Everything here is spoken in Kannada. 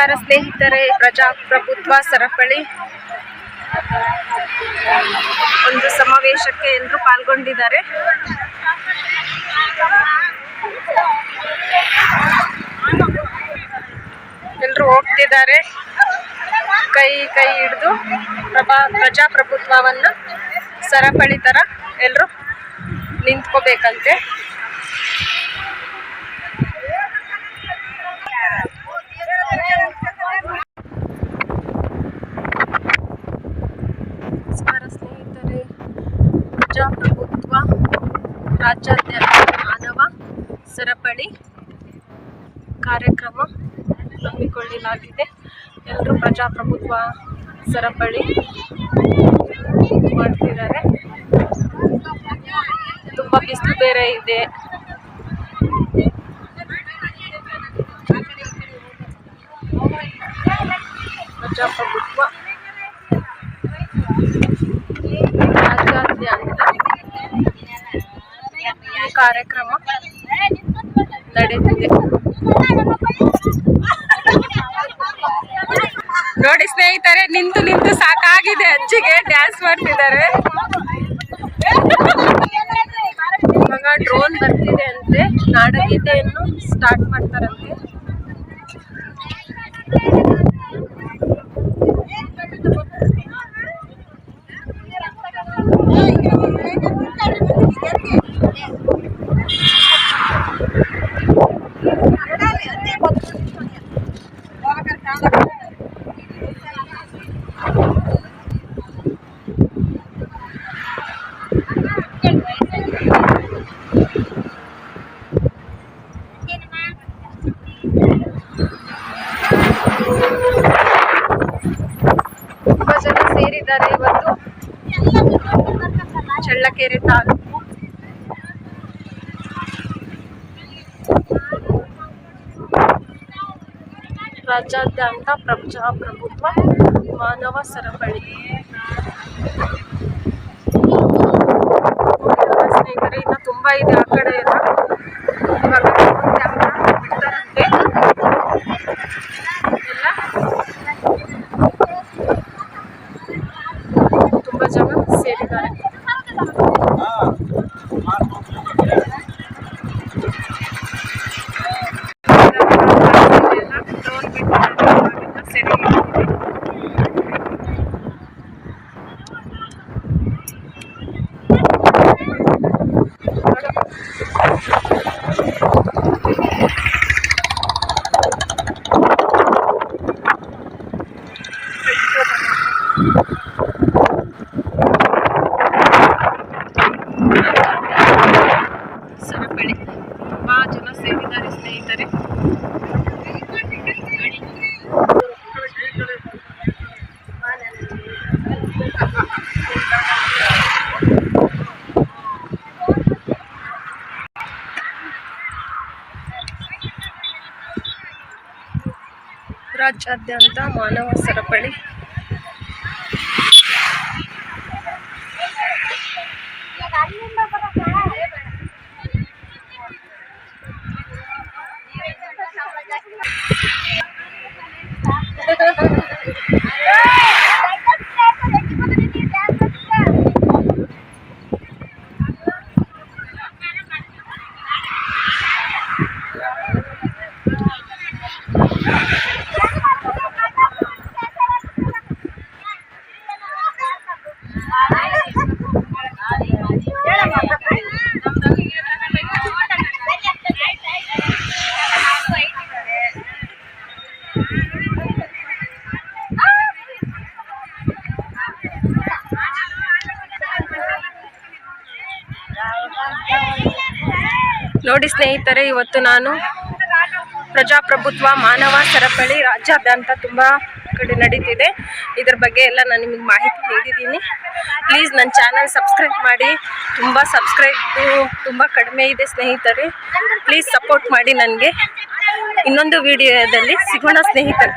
ನಮಸ್ಕಾರ ಸ್ನೇಹಿತರೆ, ಪ್ರಜಾಪ್ರಭುತ್ವ ಸರಪಳಿ. ಒಂದು ಸಮಾವೇಶಕ್ಕೆ ಎಲ್ಲರೂ ಪಾಲ್ಗೊಂಡಿದ್ದಾರೆ. ಎಲ್ಲರೂ ಹೋಗ್ತಿದ್ದಾರೆ. ಕೈ ಕೈ ಹಿಡಿದು ಪ್ರಭಾ, ಪ್ರಜಾಪ್ರಭುತ್ವವನ್ನು ಸರಪಳಿ ತರ ಎಲ್ಲರೂ ನಿಂತ್ಕೋಬೇಕಂತೆ ನಮಸ್ಕಾರ ಸ್ನೇಹಿತರೆ ಪ್ರಜಾಪ್ರಭುತ್ವ ರಾಜ್ಯಾದ್ಯಂತ ಮಾನವ ಸರಪಳಿ ಕಾರ್ಯಕ್ರಮ ಹಮ್ಮಿಕೊಳ್ಳಲಾಗಿದೆ. ಎಲ್ಲರೂ ಪ್ರಜಾಪ್ರಭುತ್ವ ಸರಪಳಿ ಮಾಡ್ತಿದ್ದಾರೆ. ತುಂಬ ಬಿಸಿಲು ಬೇರೆ ಇದೆ. ಪ್ರಜಾಪ್ರಭುತ್ವ ರಾಜ್ಯಾದ್ಯಂತ ಈ ಕಾರ್ಯಕ್ರಮ ನಡೀತಿದೆ. ನೋಡಿ ಸ್ನೇಹಿತರೆ, ನಿಂತು ನಿಂತು ಸಾಕಾಗಿದೆ ಅಜ್ಜಿಗೆ ಡ್ಯಾನ್ಸ್ ಮಾಡ್ತಿದ್ದಾರೆ. ಇವಾಗ ಡ್ರೋನ್ ಬರ್ತಿದೆ ಅಂತೆ. ನಾಡಗೀತೆಯನ್ನು ಸ್ಟಾರ್ಟ್ ಮಾಡ್ತಾರಂತೆ. ಸೇರಿದ್ದಾರೆ ಇವತ್ತು. ಚಳ್ಳಕೆರೆ ತಾಲೂಕು. ರಾಜ್ಯಾದ್ಯಂತ ಪ್ರಜಾಪ್ರಭುತ್ವ ಮಾನವ ಸರಪಳಿ. ಸ್ನೇಹಿತರೆ, ಇನ್ನು ತುಂಬ ಇದೆ ಆ ಕಡೆ ಎಲ್ಲ. ಇವಾಗ ಬಿಡ್ತಾರಂತೆ ಎಲ್ಲ ತುಂಬಾ ಜನ ಸೇರಿದ್ದಾರೆ. ರಾಜ್ಯಾದ್ಯಂತ ಮಾನವ ಸರಪಳಿ. ನೋಡಿ ಸ್ನೇಹಿತರೆ, ಇವತ್ತು ನಾನು ಪ್ರಜಾಪ್ರಭುತ್ವ, ಮಾನವ ಸರಪಳಿ, ರಾಜ್ಯಾದ್ಯಂತ ತುಂಬ ಕಡೆ ನಡೀತಿದೆ. ಇದ್ರ ಬಗ್ಗೆ ಎಲ್ಲ ನಾನು ನಿಮಗೆ ಮಾಹಿತಿ ನೀಡಿದ್ದೀನಿ. ಪ್ಲೀಸ್ ನನ್ನ ಚಾನಲ್ ಸಬ್ಸ್ಕ್ರೈಬ್ ಮಾಡಿ. ತುಂಬ ಸಬ್ಸ್ಕ್ರೈಬ್ ತುಂಬ ಕಡಿಮೆ ಇದೆ ಸ್ನೇಹಿತರೆ. ಪ್ಲೀಸ್ ಸಪೋರ್ಟ್ ಮಾಡಿ ನನಗೆ. ಇನ್ನೊಂದು ವಿಡಿಯೋದಲ್ಲಿ ಸಿಗೋಣ ಸ್ನೇಹಿತರೆ.